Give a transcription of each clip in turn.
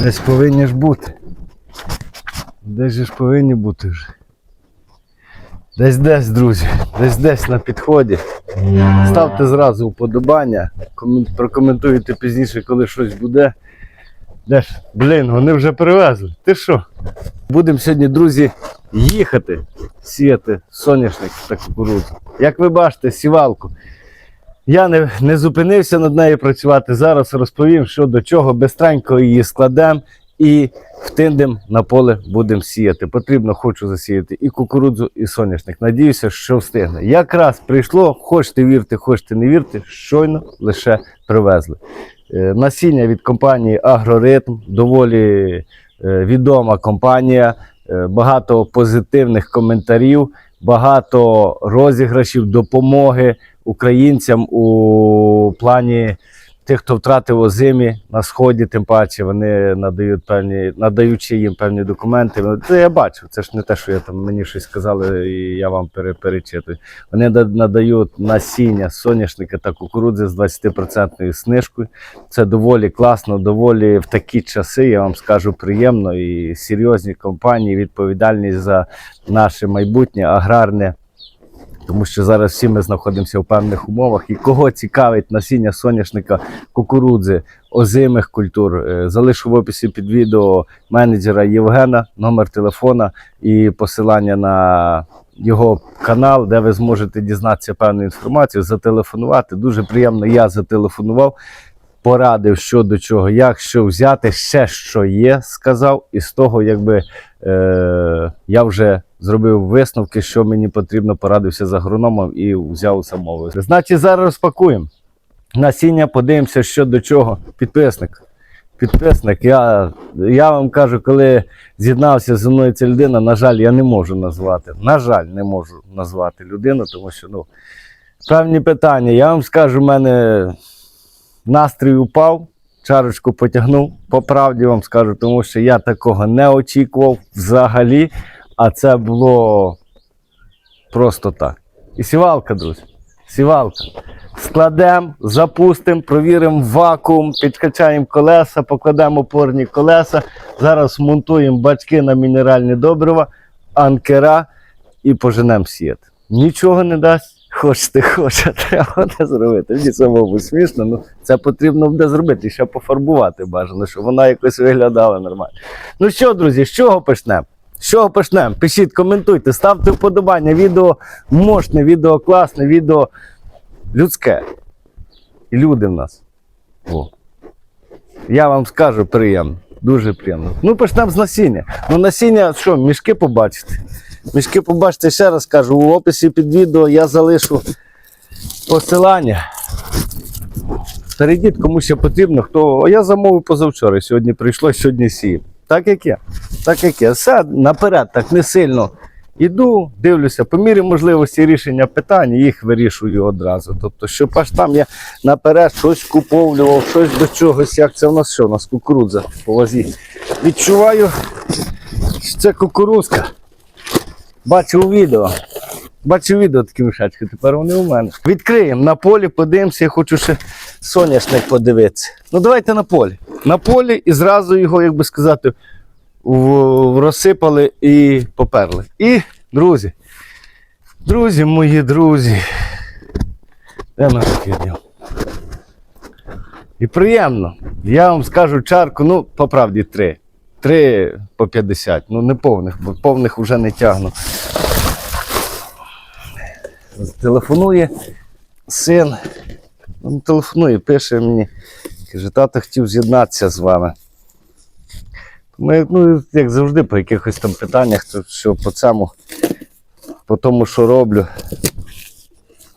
Десь повинні ж бути. Десь ж повинні бути вже. Десь десь, друзі, десь десь на підході. Ставте зразу вподобання, прокоментуйте пізніше, коли щось буде. Де ж? Блін, вони вже привезли. Ти що? Будемо сьогодні, друзі, їхати, сіяти соняшник та кукурудзу. Як ви бачите, сівалку. Я не, не зупинився над нею працювати. Зараз розповім, що до чого. Бестренько її складемо і втиндем на поле будемо сіяти. Потрібно, хочу засіяти і кукурудзу, і соняшник. Надіюся, що встигне. Якраз прийшло, хочете вірте, хочете не вірте, щойно лише привезли. Е, Насіння від компанії Агроритм, доволі е, відома компанія, е, багато позитивних коментарів, багато розіграшів, допомоги українцям у плані тих, хто втратив озимі на сході, тим паче вони надають певні, надаючи їм певні документи. Ну, Це я бачу, це ж не те, що я там мені щось сказали, і я вам пере- перечитую. Вони да- надають насіння соняшника та кукурудзи з 20% знижкою. Це доволі класно, доволі в такі часи, я вам скажу, приємно і серйозні компанії, відповідальність за наше майбутнє аграрне. Тому що зараз всі ми знаходимося в певних умовах. І кого цікавить насіння соняшника, кукурудзи, озимих культур, е, залишу в описі під відео менеджера Євгена, номер телефона і посилання на його канал, де ви зможете дізнатися певну інформацію, зателефонувати. Дуже приємно, я зателефонував, порадив, що до чого, як що взяти, ще що є, сказав, і з того, якби е, я вже зробив висновки, що мені потрібно, порадився з агрономом і взяв самого. Значить, зараз розпакуємо. Насіння, подивимося, що до чого. Підписник. Підписник, я, я вам кажу, коли з'єднався зі мною ця людина, на жаль, я не можу назвати. На жаль, не можу назвати людину, тому що ну, певні питання. Я вам скажу, в мене настрій упав, чарочку потягнув. По правді вам скажу, тому що я такого не очікував взагалі. А це було просто так. І сівалка, друзі. Сівалка. Складемо, запустимо, провіримо вакуум, підкачаємо колеса, покладемо опорні колеса. Зараз монтуємо бачки на мінеральні добрива, анкера і поженемо сіяти. Нічого не дасть. Хочете, хоче, треба це зробити. Мені самому смішно, ну це потрібно буде зробити, ще пофарбувати бажано, щоб вона якось виглядала нормально. Ну що, друзі, з чого почнемо? З чого почнемо? Пишіть, коментуйте, ставте вподобання. Відео мощне, відео класне, відео людське. І люди в нас. О. Я вам скажу приємно, дуже приємно. Ну, почнемо з насіння. Ну, насіння, що, мішки побачите? Мішки побачите, ще раз кажу, у описі під відео я залишу посилання. Перейдіть, кому ще потрібно, хто. О, Я замовив позавчора, сьогодні прийшло, сьогодні сію. Так як я. Так як я. Все наперед, так не сильно. Іду, дивлюся, по мірі можливості рішення питань, їх вирішую одразу. Тобто, щоб аж там я наперед щось куповлював, щось до чогось, як це в нас що, у нас кукурудза по вазі. Відчуваю, що це кукурузка. Бачу у відео. Бачу відео такі мішечки, тепер вони у мене. Відкриємо на полі, подивимося, я хочу ще соняшник подивитися. Ну давайте на полі. На полі і зразу його, як би сказати, в- розсипали і поперли. І, друзі, друзі мої друзі. Де таке діло? І приємно. Я вам скажу чарку, ну, по правді, три. Три по 50. Ну, не повних, бо повних вже не тягну. Телефонує син. Він телефонує, пише мені. Каже, тато хотів з'єднатися з вами. Ми, ну, як завжди, по якихось там питаннях, то що по цьому, по тому, що роблю.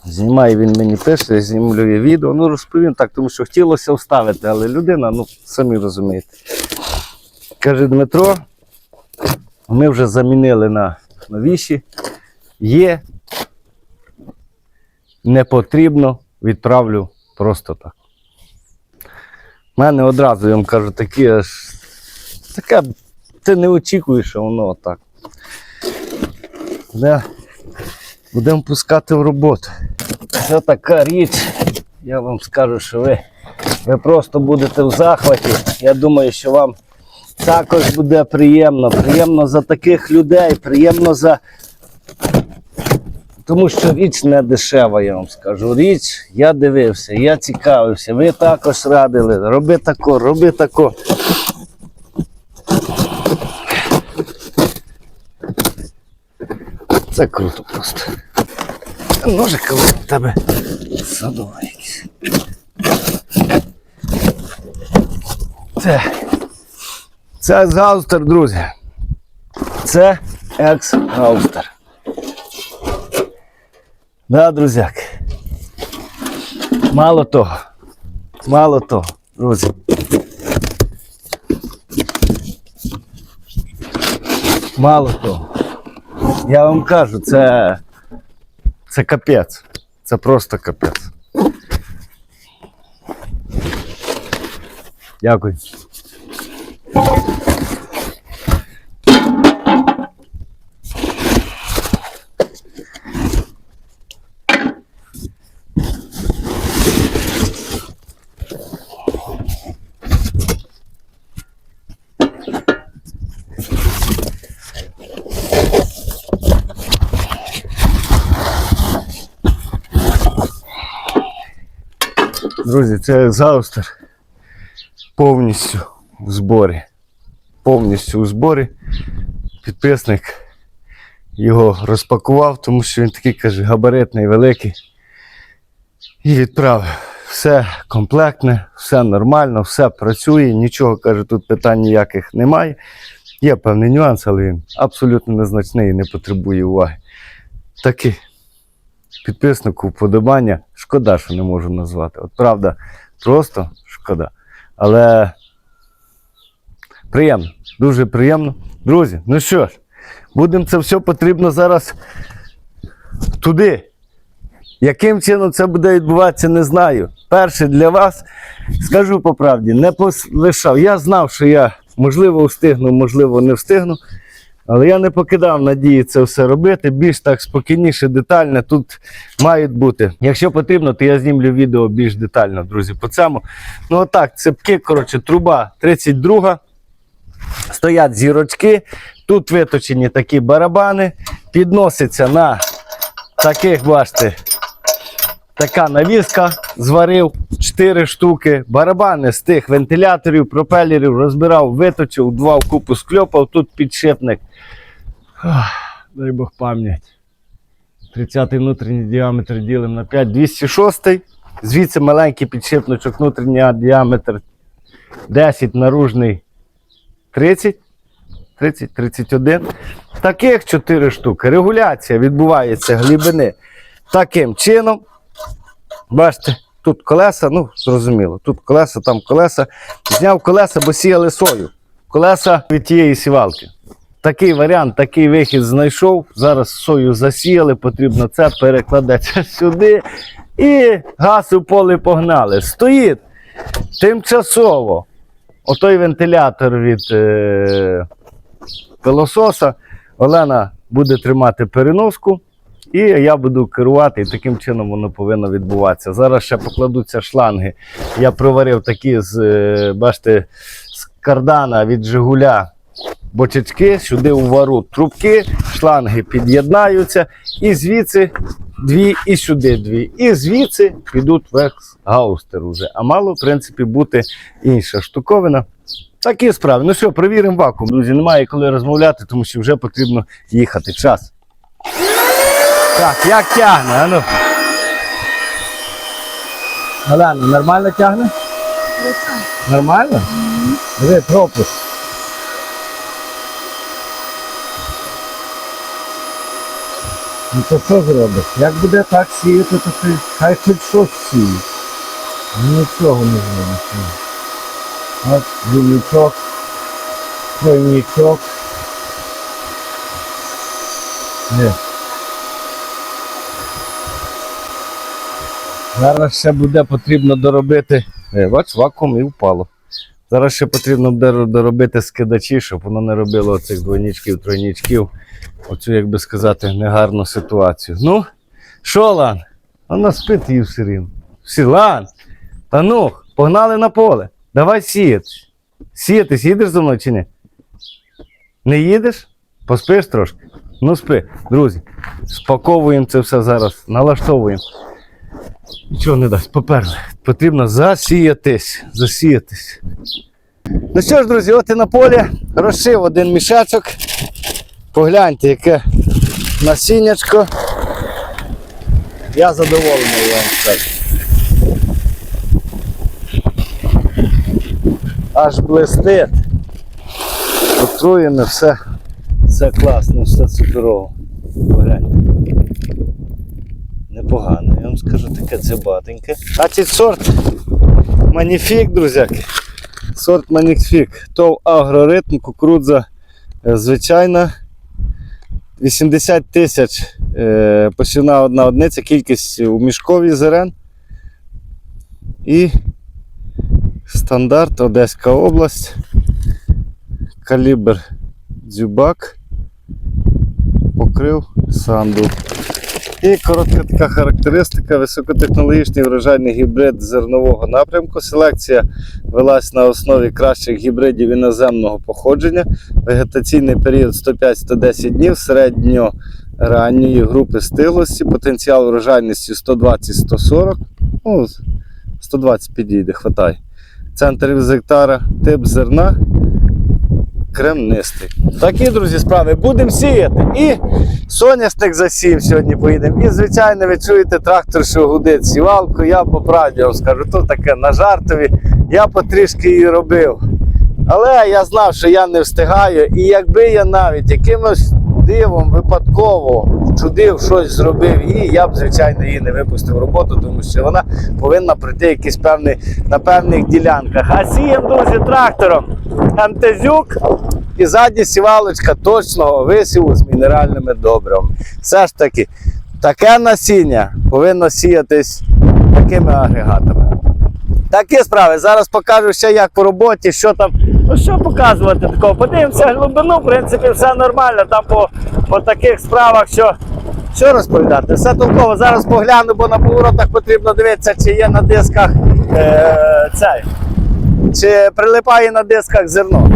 Знімає він мені пише, знімлює відео. Ну, розповім так, тому що хотілося вставити, але людина, ну, самі розумієте. Каже Дмитро, ми вже замінили на новіші. Є, не потрібно, відправлю просто так. У мене одразу, я вам кажу, такі аж таке, ти не очікуєш, що воно так. Де будемо пускати в роботу. Це така річ, я вам скажу, що ви, ви просто будете в захваті. Я думаю, що вам Також буде приємно. Приємно за таких людей, приємно за. Тому що річ не дешева, я вам скажу. Річ, я дивився, я цікавився, ви також радили. Роби тако, роби тако. Це круто просто. Ножик коли в тебе садовий. Це. Це гаустер, друзі. Це екс-гаустер. Да, друзяк. Мало того. Мало того, друзі. Мало того. Я вам кажу, це. Це капець. Це просто капець. Дякую. Друзі, це заустер повністю у зборі. Повністю у зборі. Підписник його розпакував, тому що він такий каже, габаритний, великий. І відправив. Все комплектне, все нормально, все працює, нічого каже, тут питань ніяких немає. Є певний нюанс, але він абсолютно незначний і не потребує уваги. Такий підписнику вподобання. Шкода, що не можу назвати. От правда, просто шкода. Але приємно, дуже приємно. Друзі, ну що ж, будемо це все потрібно зараз туди. Яким чином це буде відбуватися, не знаю. Перше для вас, скажу по правді, не полишав. Я знав, що я можливо встигну, можливо, не встигну. Але я не покидав надії це все робити. Більш так спокійніше, детально тут мають бути. Якщо потрібно, то я знімлю відео більш детально, друзі, по цьому. Ну отак, цепки, коротше, труба 32. Стоять зірочки. Тут виточені такі барабани. Підноситься на таких, бачите, така навіска. Зварив 4 штуки. Барабани з тих вентиляторів, пропелерів розбирав, виточив, два вкупу скльопав. Тут підшипник. Дай Бог пам'ять. 30 внутрішній діаметр ділимо на 5, 206. Звідси маленький підшипничок, внутрішній діаметр 10, наружний 30. 30, 31. Таких 4 штуки. Регуляція відбувається глибини таким чином. Бачите, тут колеса, ну, зрозуміло, тут колеса, там колеса. Зняв колеса, бо сіяли сою. Колеса від тієї сівалки. Такий варіант, такий вихід знайшов. Зараз сою засіяли, потрібно це перекладеться сюди. І газ у поле погнали. Стоїть тимчасово. Отой вентилятор від е, пилососа. Олена буде тримати переноску. І я буду керувати, і таким чином воно повинно відбуватися. Зараз ще покладуться шланги. Я проварив такі з, е, бачите, з кардана від Жигуля бочечки, сюди увару трубки, шланги під'єднаються, і звідси дві, і сюди дві. І звідси підуть в гаустер уже. А мало, в принципі, бути інша штуковина. Такі справи. Ну що, перевіримо вакуум. Друзі, немає коли розмовляти, тому що вже потрібно їхати. Час. Так, як тягне, а ну. Нормально тягне? Нормально? Диви, пропуск. Ну то що зробиш? Як буде так сіяти, то ти хай хоч щось сіє. Нічого не зробиш. От дівничок, тройничок. Є. Зараз ще буде потрібно доробити. Е, бач, вакуум і впало. Зараз ще потрібно доробити скидачі, щоб воно не робило оцих двойничків, тройничків. Оцю, як би сказати, негарну ситуацію. Ну, що, Лан? Вона спить її все рівно. Всі, Лан, та ну, погнали на поле. Давай сіяти. Сіятись, їдеш за мною чи ні? Не їдеш? Поспиш трошки? Ну спи, друзі. Спаковуємо це все зараз, налаштовуємо. Нічого не дасть, поперли. Потрібно засіятись. Засіятись. Ну що ж, друзі, от і на полі розшив один мішечок. Погляньте, яке насіннячко. Я задоволений, вам скажу. Аж блистить. Отруєне, все, все класно, все суперово. Погляньте. Непогано, я вам скажу таке дзябатеньке. Значить сорт Маніфік, друзяки. Сорт Маніфік. ТОВ агроритм, кукурудза е, звичайна. 80 тисяч е, посівна одна одиниця, кількість у мішкові зерен. І стандарт Одеська область. Калібр дзюбак. Покрив санду. І коротка така характеристика, високотехнологічний врожайний гібрид зернового напрямку. Селекція велась на основі кращих гібридів іноземного походження. Вегетаційний період 105-110 днів, середньоранньої групи стиглості, потенціал врожайності 120-140. Ну, 120 підійде, хватай. Центр з гектара, тип зерна. Кремнистий. Такі, друзі, справи. Будемо сіяти. І соняшник засів сьогодні поїдемо. І, звичайно, ви чуєте трактор, що гудить сівалку. Я по правді вам скажу, то таке на жартові. Я потрішки її робив. Але я знав, що я не встигаю. І якби я навіть якимось дивом випадково чудив щось зробив її, я б, звичайно, її не випустив роботу, тому що вона повинна пройти якийсь певний, на певних ділянках. А сієм, друзі, трактором антезюк і задня сівалочка точного висіву з мінеральними добривами. Все ж таки, таке насіння повинно сіятись такими агрегатами. Такі справи. Зараз покажу ще як по роботі, що там. Ну що показувати такого? Подивимося глибину, в принципі, все нормально. Там по, по таких справах, що, що розповідати? Все толково. Зараз погляну, бо на поворотах потрібно дивитися, чи є на дисках е, цей, чи прилипає на дисках зерно.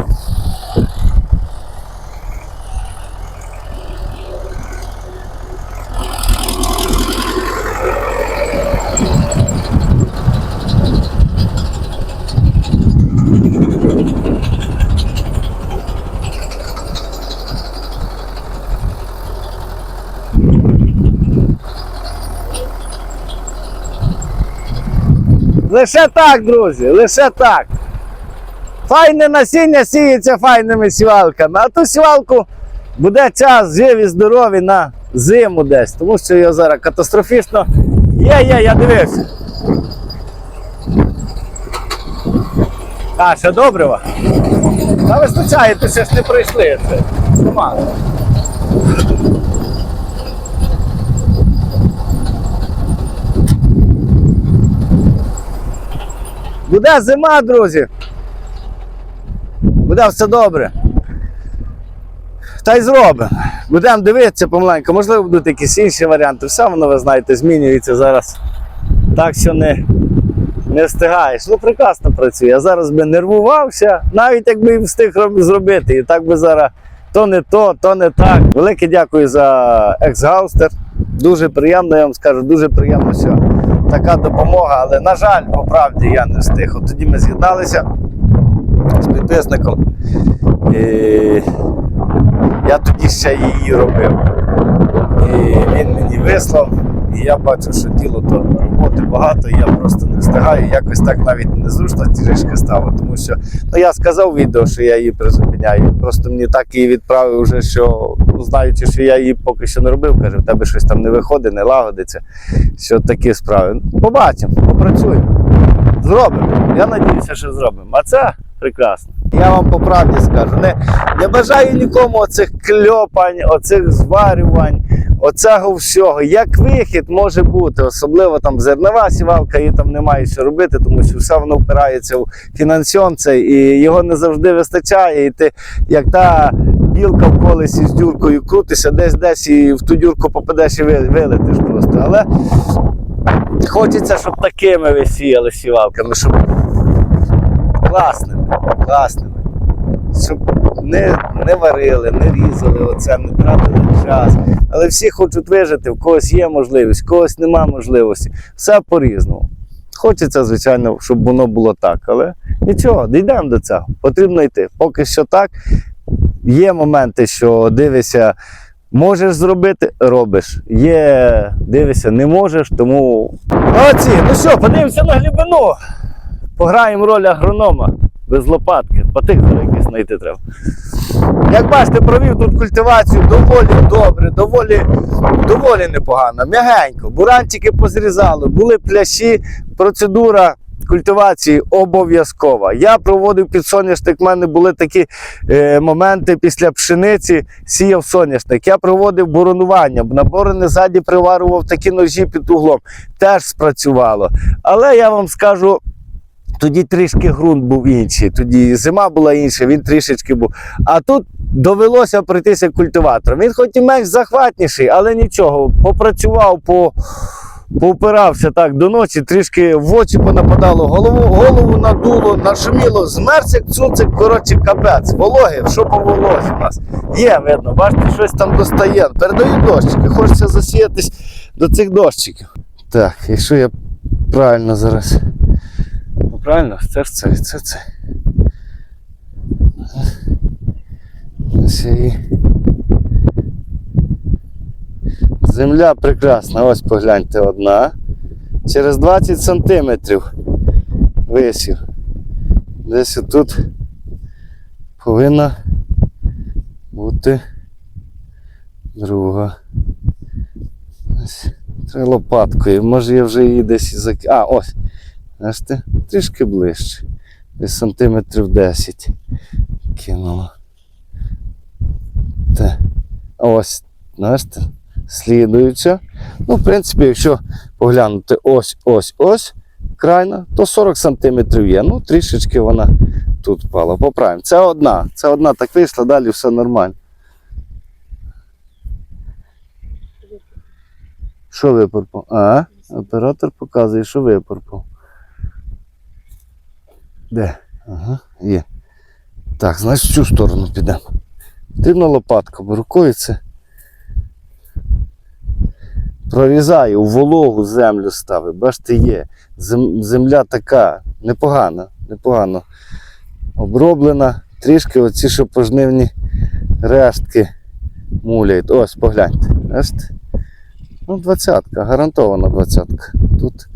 Лише так, друзі, лише так. Файне насіння сіється файними сівалками, а ту сівалку буде час живі, здорові на зиму десь, тому що його зараз катастрофічно. Є, є, я дивився. А, ще добрива. Та вистачає, ти ще ж не пройшли. Це. Буде зима, друзі. Буде все добре. Та й зробимо. Будемо дивитися помаленьку. Можливо, будуть якісь інші варіанти. Все воно, ви знаєте, змінюється зараз. Так що не, не встигаєш. Ну, прекрасно працює. Я зараз би нервувався, навіть якби і встиг зробити. І так би зараз то не то, то не так. Велике дякую за ексгаустер. Дуже приємно, я вам скажу, дуже приємно, що така допомога, але, на жаль, по правді я не встиг. От тоді ми з'єдналися з підписником. І я тоді ще її робив. І він мені вислав. І я бачу, що діло то роботи багато, і я просто не встигаю. Якось так навіть незручно трішки стало. Тому що ну я сказав відео, що я її призупиняю. Просто мені так її відправив, вже, що ну, знаючи, що я її поки що не робив, каже, в тебе щось там не виходить, не лагодиться. Що такі справи. Побачимо, попрацюємо. Зробимо. Я надіюся, що зробимо. А це прекрасно. Я вам по правді скажу. Не, не бажаю нікому оцих кльопань, оцих зварювань, оцього всього. Як вихід може бути, особливо там зернова сівалка, її там немає що робити, тому що все воно впирається в фінансіон цей, і його не завжди вистачає. І ти, як та білка в колесі з дюркою крутишся, десь десь і в ту дюрку попадеш і вилетиш просто. Але хочеться, щоб такими ви сіяли сівалками, щоб класними. Гасними. Щоб не, не варили, не різали оце, не тратили час. Але всі хочуть вижити, в когось є можливість, в когось нема можливості. Все по-різному. Хочеться, звичайно, щоб воно було так, але нічого, дійдемо до цього. Потрібно йти. Поки що так. Є моменти, що дивишся, можеш зробити, робиш. Є, дивишся, не можеш, тому. Молодці, ну що, подивимося на глибину. Пограємо роль агронома без лопатки. Патик якийсь знайти треба. Як бачите, провів тут культивацію доволі добре, доволі, доволі непогано, м'ягенько. Буранчики позрізали, були пляші, процедура культивації обов'язкова. Я проводив під соняшник, в мене були такі е, моменти після пшениці, сіяв соняшник. Я проводив боронування, на борони ззаді приварував такі ножі під углом. Теж спрацювало. Але я вам скажу. Тоді трішки ґрунт був інший, тоді зима була інша, він трішечки був. А тут довелося пройтися культиватором. Він хоч і менш захватніший, але нічого, попрацював, по, поупирався так до ночі, трішки в очі понападало, голову, голову надуло, нашуміло, змерз як цуцик, коротше, капець. Вологи, що по волозі у нас? Є, видно, бачите, щось там достає. Передаю дощики, хочеться засіятись до цих дощиків. Так, якщо я правильно зараз. Правильно, це це, це це. Ось і... Земля прекрасна, ось погляньте одна. Через 20 сантиметрів висів. Десь тут повинна бути друга. Ось. Треба лопаткою. Може я вже її десь і зак... А, ось. Бачите, трішки ближче. Десь сантиметрів 10 кинуло. Те. Ось, бачите, слідуюча. Ну, в принципі, якщо поглянути ось, ось, ось крайна, то 40 сантиметрів є. Ну, трішечки вона тут впала. Поправимо. Це одна. Це одна так вийшла, далі все нормально. Що випорпав? А, оператор показує, що випорпав. Де? Ага, є. Так, значить в цю сторону підемо. Потрібна лопатка, бо рукою це. Прорізаю, в вологу землю ставив. Бачите, є. Земля така непогана, непогано оброблена. Трішки оці що пожнивні рештки муляють. Ось, погляньте. Бачите? Ну, двадцятка, гарантована двадцятка. Тут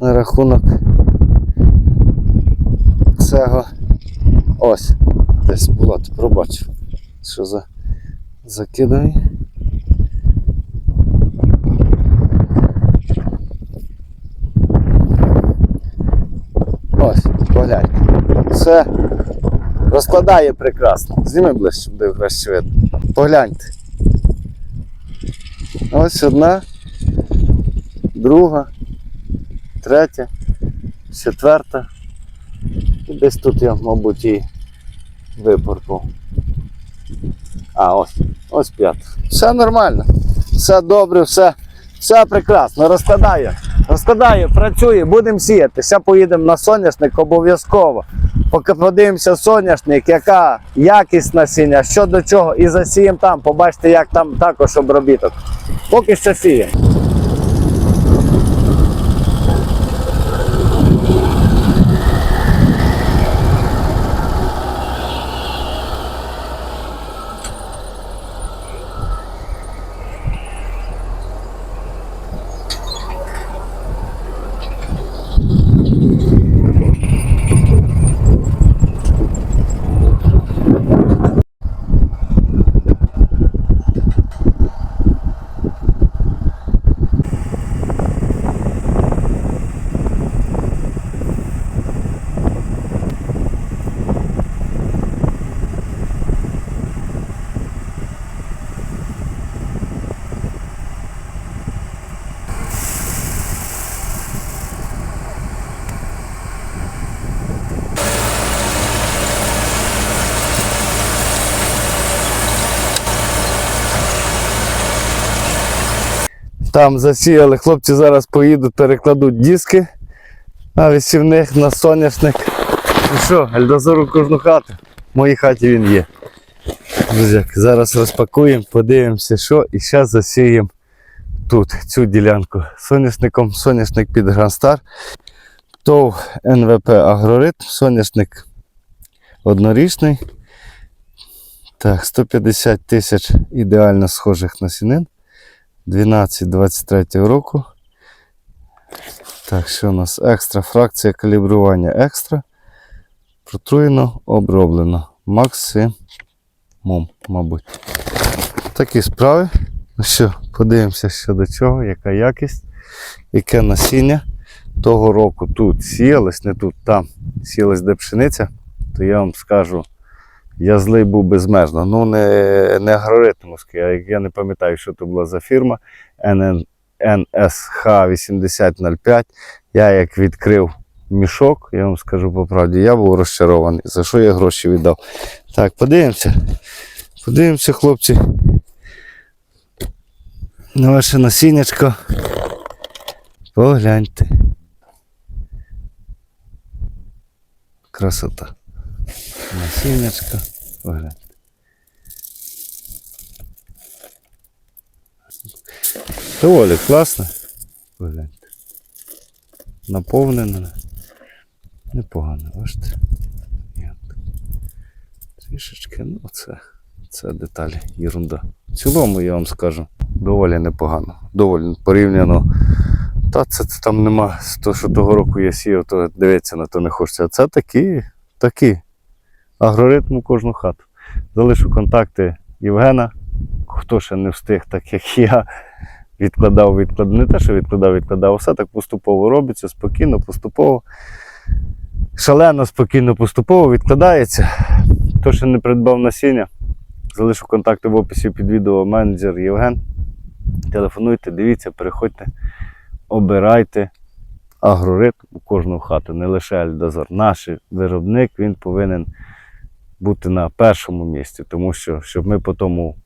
на рахунок цього. Ось. Десь було, ти пробачив. Що за закидає. Ось, погляньте. Все розкладає прекрасно. Зніми ближче, щоб буде краще видно. Погляньте. Ось одна, друга, третя, четверта. Десь тут я, мабуть, і випорпав. А, ось, ось п'ята. Все нормально, все добре, все, все прекрасно. Розкладає. Розкладає, працює, будемо сіяти. Ще поїдемо на соняшник обов'язково. Поки подивимося соняшник, яка якість насіння, що до чого, і засіємо там. Побачите, як там також обробіток. Поки що сіємо. Там засіяли, хлопці зараз поїдуть, перекладуть диски на висівних, на соняшник. Ну що, Альдозор у кожну хату. В моїй хаті він є. Друзі, зараз розпакуємо, подивимося, що і ще засіємо тут, цю ділянку. Соняшником соняшник під Гранстар. ТОВ НВП Агроритм, соняшник однорічний. Так, 150 тисяч ідеально схожих насінин. 12-23 року. Так, що у нас? Екстра фракція калібрування екстра. Протруєно, оброблено. Максимум, мабуть. Такі справи. Ну що, подивимося що до чого, яка якість, яке насіння. Того року тут сіялось, не тут, там сіялась де пшениця, то я вам скажу, я злий був безмежно. Ну, не, не агроритмовський, а я не пам'ятаю, що це була за фірма NSH 8005. Я як відкрив мішок, я вам скажу по правді, я був розчарований. За що я гроші віддав? Так, подивимося. Подивимося, хлопці. На ваше насіннячко. Погляньте. Красота. Насіннячко. Погляньте. Доволі класно. Погляньте. Наповнено. Непогано, бачите? Трішечки, ну це, це деталі, єрунда. В цілому я вам скажу, доволі непогано. Доволі порівняно. Та це, це там нема. То, що того року я сіяв, то дивитися на то не хочеться. А це такі, такі. Агроритм у кожну хату. Залишу контакти Євгена. Хто ще не встиг, так як я відкладав, відкладав. Не те, що відкладав, відкладав, все так поступово робиться, спокійно, поступово. Шалено, спокійно, поступово відкладається. Хто ще не придбав насіння, залишу контакти в описі під відео менеджер Євген. Телефонуйте, дивіться, переходьте, обирайте агроритм у кожну хату, не лише Альдозор. Наш виробник він повинен бути на першому місці, тому що щоб ми по тому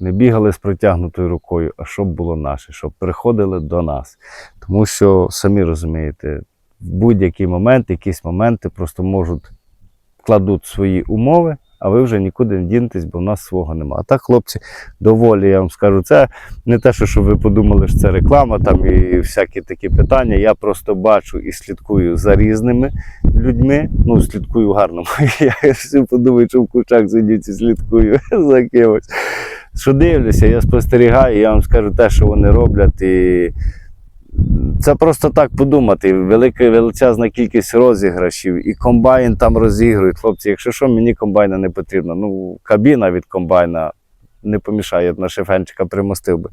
не бігали з протягнутою рукою, а щоб було наше, щоб приходили до нас. Тому що, самі розумієте, в будь-який момент, якісь моменти просто можуть кладуть свої умови, а ви вже нікуди не дінетесь, бо в нас свого нема. А так, хлопці, доволі, я вам скажу, це не те, що щоб ви подумали, що це реклама там і всякі такі питання. Я просто бачу і слідкую за різними людьми. Ну, слідкую гарно. Я подумаю, що в кучах сидіть і слідкую за кимось. Що дивлюся, я спостерігаю, я вам скажу те, що вони роблять. І це просто так подумати. Велика величезна кількість розіграшів, і комбайн там розігрують. Хлопці, якщо що, мені комбайна не потрібно. Ну, кабіна від комбайна не помішає, на шефенчика примостив би.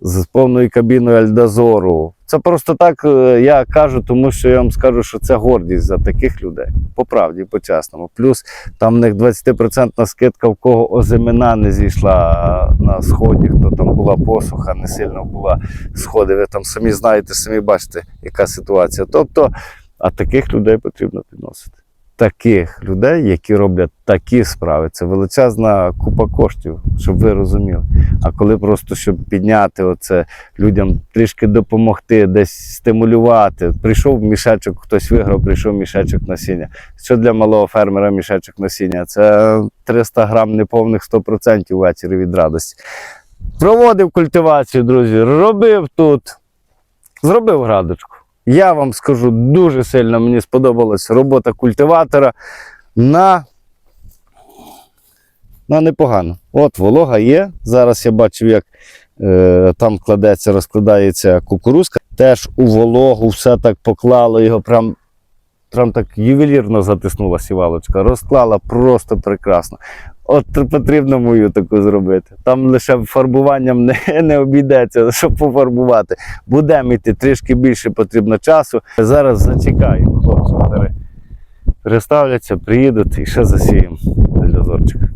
З повною кабіною Альдазору. Це просто так е, я кажу, тому що я вам скажу, що це гордість за таких людей. По правді, по-чесному. Плюс там в них 20% скидка, в кого озимина не зійшла на сході, хто там була посуха, не сильно була сходи. Ви там самі знаєте, самі бачите, яка ситуація. Тобто, а таких людей потрібно підносити. Таких людей, які роблять такі справи, це величезна купа коштів, щоб ви розуміли. А коли просто щоб підняти оце людям трішки допомогти, десь стимулювати. Прийшов мішечок, хтось виграв, прийшов мішечок насіння. Що для малого фермера мішечок насіння? Це 300 грам неповних 100% ввечері від радості. Проводив культивацію, друзі, робив тут, зробив градочку. Я вам скажу, дуже сильно мені сподобалась робота культиватора на, на непогано. От волога є. Зараз я бачив, як е, там кладеться, розкладається кукурузка. Теж у вологу все так поклало його прям. Прям так ювелірно затиснула сівалочка, розклала просто прекрасно. От потрібно мою таку зробити. Там лише фарбуванням не, не обійдеться, щоб пофарбувати. Будемо йти трішки більше потрібно часу. Зараз зачекаю, хлопці пере- переставляться, приїдуть і ще засіємо для Хорошо,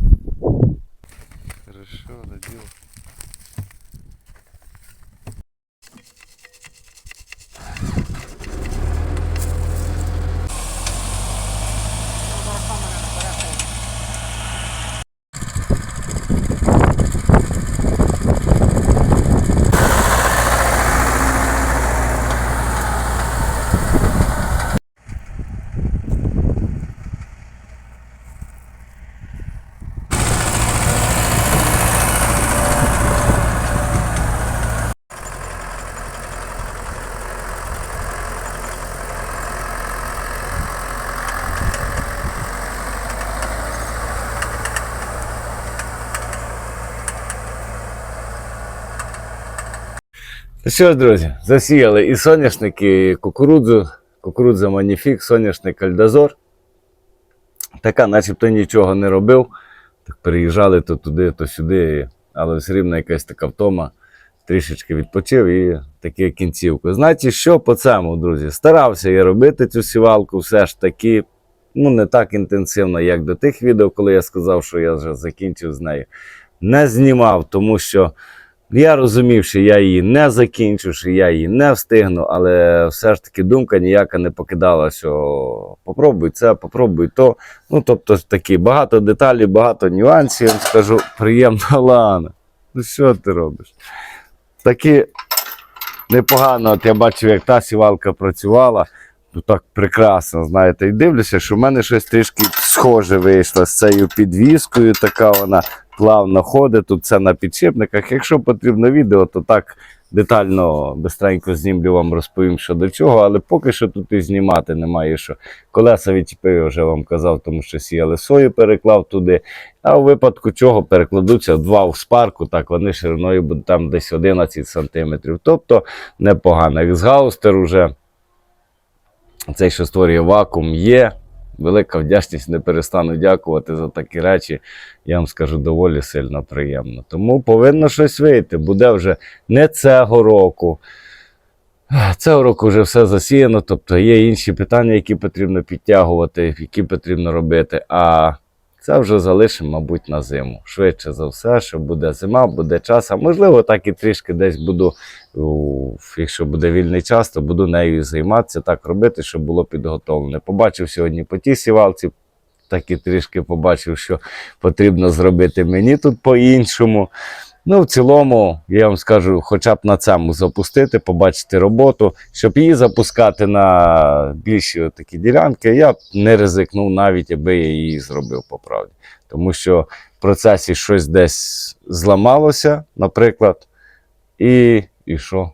Що ж, друзі, засіяли і соняшник, і кукурудзу, кукурудза Маніфік, соняшник Альдазор. Така, начебто нічого не робив. Так переїжджали то туди, то сюди, але все рівно якась така втома. Трішечки відпочив і таке кінцівку. Значить, що по цьому, друзі? Старався я робити цю сівалку все ж таки, ну не так інтенсивно, як до тих відео, коли я сказав, що я вже закінчив з нею. Не знімав, тому що я розумів, що я її не закінчу, що я її не встигну, але все ж таки думка ніяка не покидала, що попробуй це, попробуй то. Ну, тобто, такі багато деталей, багато нюансів, скажу, приємно, Лана. Ну що ти робиш? Такі непогано, от я бачив, як та сівалка працювала. Ну так прекрасно, знаєте, і дивлюся, що в мене щось трішки схоже вийшло з цією підвіскою, така вона плавно ходить, тут це на підшипниках. Якщо потрібно відео, то так детально, бистренько знімлю вам розповім, що до чого, але поки що тут і знімати немає що. Колеса відчепив, я вже вам казав, тому що сіяли сою, переклав туди. А у випадку чого перекладуться два в спарку, так вони шириною будуть там десь 11 см. Тобто непогано. Ексгаустер уже цей, що створює вакуум, є. Велика вдячність, не перестану дякувати за такі речі. Я вам скажу доволі сильно приємно. Тому повинно щось вийти. Буде вже не цього року. Цього року вже все засіяно, тобто є інші питання, які потрібно підтягувати, які потрібно робити. А це вже залишимо, мабуть, на зиму. Швидше за все, що буде зима, буде час. А можливо, так і трішки десь буду, якщо буде вільний час, то буду нею займатися, так робити, щоб було підготовлене. Побачив сьогодні по тій сівалці, так і трішки побачив, що потрібно зробити мені тут по-іншому. Ну, в цілому, я вам скажу, хоча б на цьому запустити, побачити роботу, щоб її запускати на більші такі ділянки, я б не ризикнув навіть, аби я її зробив по правді. Тому що в процесі щось десь зламалося, наприклад, і, і що?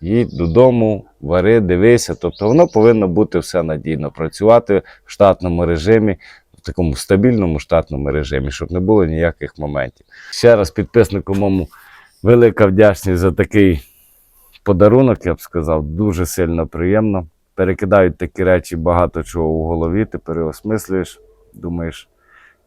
Їдь додому, вари, дивися. Тобто воно повинно бути все надійно, працювати в штатному режимі, такому стабільному штатному режимі, щоб не було ніяких моментів. Ще раз підписнику моєму велика вдячність за такий подарунок, я б сказав, дуже сильно приємно. Перекидають такі речі багато чого у голові, ти переосмислюєш, думаєш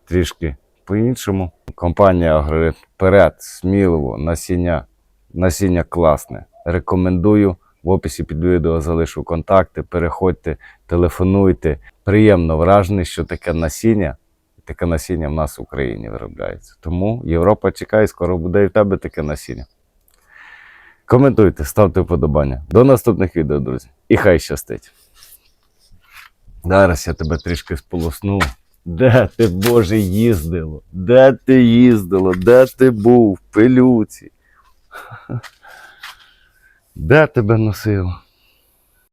трішки по-іншому. Компанія говорить, вперед, сміливо, насіння, насіння класне. Рекомендую. В описі під відео залишу контакти, переходьте, телефонуйте. Приємно вражений, що таке насіння, таке насіння в нас в Україні виробляється. Тому Європа чекає, скоро буде і в тебе таке насіння. Коментуйте, ставте вподобання. До наступних відео, друзі. І хай щастить. Зараз я тебе трішки сполосну. Де ти, Боже, їздило? Де ти їздило? Де ти був? В пилюці? Де тебе носило?